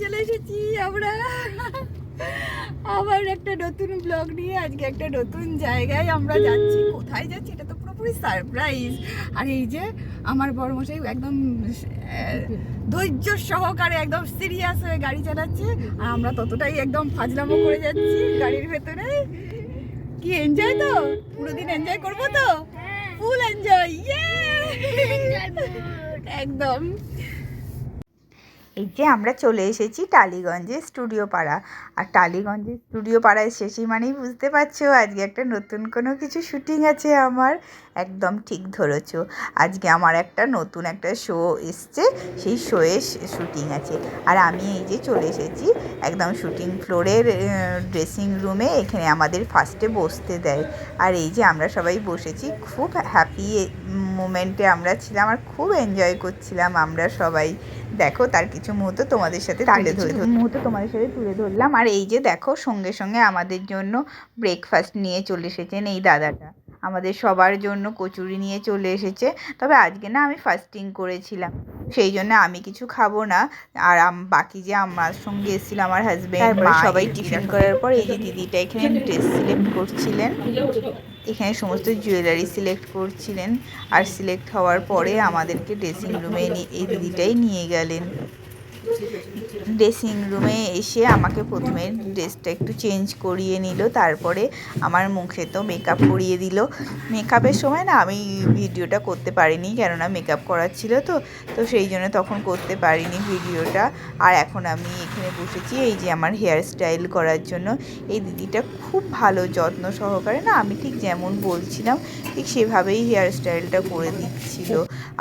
চলে এসেছি আমরা। আবার একটা নতুন ব্লগ নিয়ে আজকে একটা নতুন জায়গায় আমরা যাচ্ছি। কোথায় যাচ্ছি? এটা তো পুরোপুরি সারপ্রাইজ আর এই যে আমার বড়মশাই একদম ধৈর্য সহকারে একদম সিরিয়াস হয়ে গাড়ি চালাচ্ছে। আর আমরা ততটাই একদম ফাজলামো করে যাচ্ছি গাড়ির ভেতরে। কি এনজয় তো? পুরো দিন এনজয় করব তো? ফুল এনজয় একদম। এই যে আমরা চলে এসেছি টালিগঞ্জে স্টুডিও পাড়া। আর টালিগঞ্জে স্টুডিও পাড়া এসেছি মানেই বুঝতে পারছ, আজকে একটা নতুন কোনো কিছু শুটিং আছে আমার। একদম ঠিক ধরেছ। আজকে আমার একটা নতুন একটা শো এসছে, সেই শোয়ে শুটিং আছে। আর আমি এই যে চলে এসেছি একদম শুটিং ফ্লোরের ড্রেসিং রুমে এখানে আমাদের ফার্স্টে বসতে দেয়। আর এই যে আমরা সবাই বসেছি, খুব হ্যাপি মোমেন্টে আমরা ছিলাম আর খুব এনজয় করছিলাম আমরা সবাই। দেখো তার কিছু মুহূর্ত তোমাদের সাথে তুলে ধরে মুহূর্ত তোমাদের সাথে তুলে ধরলাম। আর এই যে দেখো সঙ্গে সঙ্গে আমাদের জন্য ব্রেকফাস্ট নিয়ে চলে এসেছেন এই দাদাটা। আমাদের সবার জন্য কচুরি নিয়ে চলে এসেছে। তবে আজকে না আমি ফাস্টিং করেছিলাম। সেই জন্য আমি কিছু খাব না। আর বাকি যে আমার সঙ্গে এসেছিল আমার হাজবেন্ড মা সবাই টিফিন করার পর এই যে দিদিটা এখানে ড্রেস সিলেক্ট করছিলেন। এখানে সমস্ত জুয়েলারি সিলেক্ট করছিলেন। আর সিলেক্ট হওয়ার পরে আমাদেরকে ড্রেসিং রুমে এই দিদিটাই নিয়ে গেলেন। ড্রেসিং রুমে এসে আমাকে প্রথমে ড্রেসটা একটু চেঞ্জ করিয়ে নিল, তারপরে আমার মুখে তো মেকআপ করিয়ে দিল। মেকআপের সময় না আমি ভিডিওটা করতে পারিনি, কেননা মেকআপ করার ছিল তো তো সেই জন্য তখন করতে পারিনি ভিডিওটা। আর এখন আমি এখানে বসেছি, এই যে আমার হেয়ার স্টাইল করার জন্য। এই দিদিটা খুব ভালো যত্ন সহকারে না আমি ঠিক যেমন বলছিলাম, ঠিক সেভাবেই হেয়ার স্টাইলটা করে দিচ্ছিল।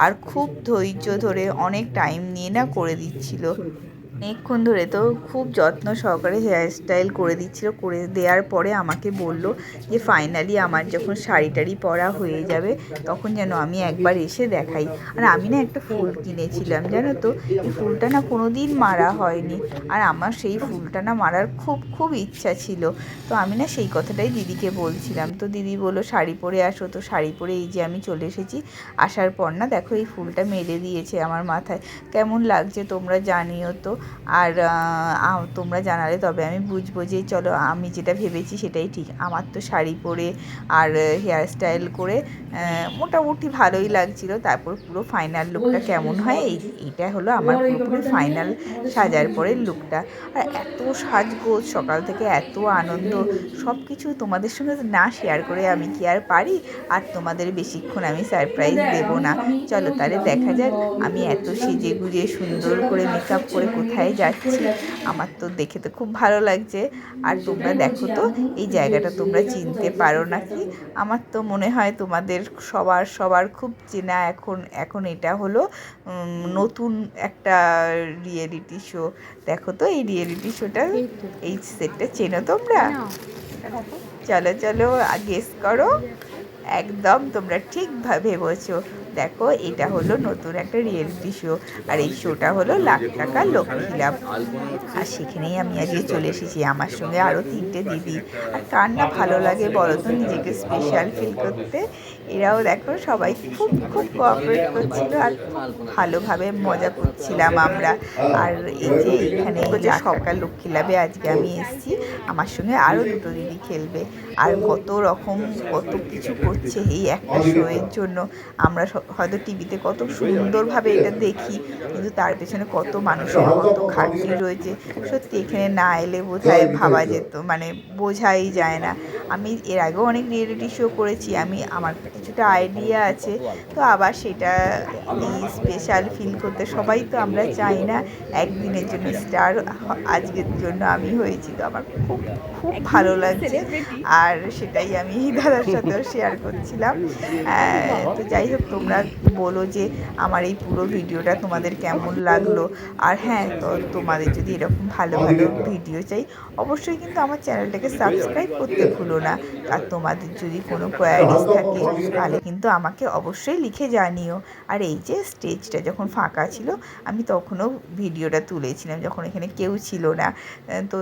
আর খুব ধৈর্য ধরে অনেক টাইম নিয়ে না করে দিচ্ছিল। অনেকক্ষণ ধরে তো খুব যত্ন সহকারে হেয়ার স্টাইল করে দিচ্ছিল। করে দেওয়ার পরে আমাকে বলল যে ফাইনালি আমার যখন শাড়ি টাড়ি পরা হয়ে যাবে, তখন যেন আমি একবার এসে দেখাই। আর আমি না একটা ফুল কিনেছিলাম, জানো তো? এই ফুলটা না কোনো দিন মারা হয়নি। আর আমার সেই ফুলটা না মারার খুব খুব ইচ্ছা ছিল। তো আমি না সেই কথাটাই দিদিকে বলছিলাম। তো দিদি বলল, শাড়ি পরে আসো তো, শাড়ি পরে এই যে আমি চলে এসেছি। আসার পর না দেখো এই ফুলটা মেরে দিয়েছে আমার মাথায়। কেমন লাগছে তোমরা জানিও তো। আর তোমরা জানালে তবে আমি বুঝব যে চলো আমি যেটা ভেবেছি সেটাই ঠিক। আমার তো শাড়ি পরে আর হেয়ার স্টাইল করে মোটামুটি ভালোই লাগছিল। তারপর পুরো ফাইনাল লুকটা কেমন হয়, এই, এইটা হলো আমার পুরোপুরি ফাইনাল সাজার পরে লুকটা আর এত সাজগোজ, সকাল থেকে এত আনন্দ সব কিছু তোমাদের সঙ্গে না শেয়ার করে আমি কি আর পারি? আর তোমাদের বেশিক্ষণ আমি সারপ্রাইজ দেবো না। চলো তাহলে দেখা যাক, আমি এত সেজে গুজে সুন্দর করে মেকআপ করে কোথায় যাচ্ছি আমার তো দেখে তো খুব ভালো লাগছে। আর তোমরা দেখো তো এই জায়গাটা তোমরা চিনতে পারো নাকি? আমার তো মনে হয় তোমাদের সবার সবার খুব চেনা এখন এখন এটা হলো নতুন একটা রিয়েলিটি শো দেখো তো এই রিয়েলিটি শোটা এই সেটটা চেনো তোমরা? চলো চলো গেস করো। একদম তোমরা ঠিক ভেবেছো দেখো, এটা হলো নতুন একটা রিয়েলিটি শো আর এই শোটা হলো লাখ টাকা লক্ষ্মী লাভ আর সেখানেই আমি আজকে চলে এসেছি, আমার সঙ্গে আরও তিনটে দিদি। আর কার না ভালো লাগে বলো তো, নিজেকে স্পেশাল ফিল করতে? এরাও দেখো, সবাই খুব খুব কোঅপারেট করছিল আর ভালোভাবে মজা করছিলাম আমরা। আর এই যে এইখানে যে সকাল লক্ষ্মী লাভে আজকে আমি এসেছি, আমার সঙ্গে আরও দুটো দিদি খেলবে। আর কত রকম, কত কিছু করছে এই একটা শোয়ের জন্য। আমরা হয়তো টিভিতে কত সুন্দরভাবে এটা দেখি কিন্তু তার পেছনে কত মানুষের কত খাটনি রয়েছে সত্যি এখানে না এলে বোধহয় ভাবা যেত মানে বোঝাই যায় না। আমি এর আগেও অনেক রিয়েলিটি শো করেছি আমি আমার কিছুটা আইডিয়া আছে তো আবার সেটা স্পেশাল ফিল করতে সবাই তো আমরা চাই না একদিনের জন্য স্টার আজকের জন্য আমি হয়েছি তো আমার খুব খুব ভালো লাগছে। আর সেটাই আমি দাদার সাথেও শেয়ার করছিলাম। তো যাই হোক তোমরা বলো যে আমার এই পুরো ভিডিওটা তোমাদের কেমন লাগল। আর হ্যাঁ তো তোমাদের যদি এরকম ভালো ভালো ভিডিও চাই অবশ্যই কিন্তু আমার চ্যানেলটাকে সাবস্ক্রাইব করতে ভুলো না। আর তোমাদের যদি কোনো কোয়ারিজ থাকে তাহলে কিন্তু আমাকে অবশ্যই লিখে জানিও। আর এই যে স্টেজটা যখন ফাঁকা ছিল আমি তখনও ভিডিওটা তুলেছিলাম যখন এখানে কেউ ছিল না। আহ, তো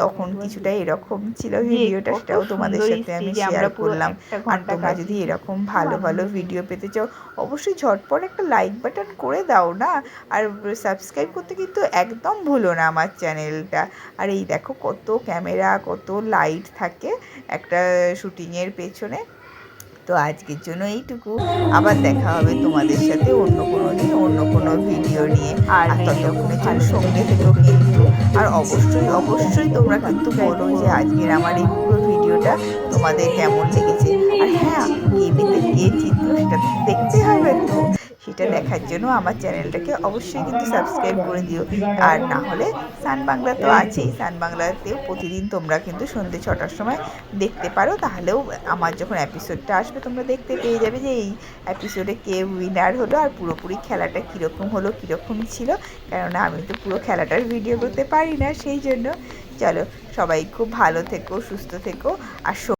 তখন কিছুটা এরকম ছিল ভিডিওটা সেটাও তোমাদের সাথে আমি শেয়ার করলাম। আর তোমরা যদি এরকম ভালো ভালো ভিডিও পেতে চাও অবশ্যই ঝটপট একটা লাইক বাটন করে দাও না। আর সাবস্ক্রাইব করতে কিন্তু একদম ভুলো না আমার চ্যানেলটা আর এই দেখো কত ক্যামেরা কত লাইট থাকে একটা শুটিংয়ের পেছনে। তো আজকের জন্য এইটুকু। আবার দেখা হবে তোমাদের সাথে অন্য কোনো দিন অন্য কোনো ভিডিও নিয়ে। আর ততক্ষণে তুমি সঙ্গে থেকেও কিন্তু। আর অবশ্যই অবশ্যই তোমরা কিন্তু বলো যে আজকের আমার এই পুরো ভিডিওটা তোমাদের কেমন লেগেছে। আর হ্যাঁ টিভিতে কে চিত্র সেটা দেখতে হবে তো। সেটা দেখার জন্য আমার চ্যানেলটাকে অবশ্যই কিন্তু সাবস্ক্রাইব করে দিও। আর না হলে সান বাংলা তো আছেই, সান বাংলাতেও প্রতিদিন তোমরা কিন্তু সন্ধ্যে ছটার সময় দেখতে পারো। তাহলেও আমার যখন এপিসোডটা আসবে, তোমরা দেখতে পেয়ে যাবে যে এই এপিসোডে কে উইনার হলো আর পুরোপুরি খেলাটা কীরকম হলো কীরকম ছিল। কেননা আমি তো পুরো খেলাটার ভিডিও করতে পারি না, সেই জন্য। চলো সবাই খুব ভালো থেকো, সুস্থ থেকো, আর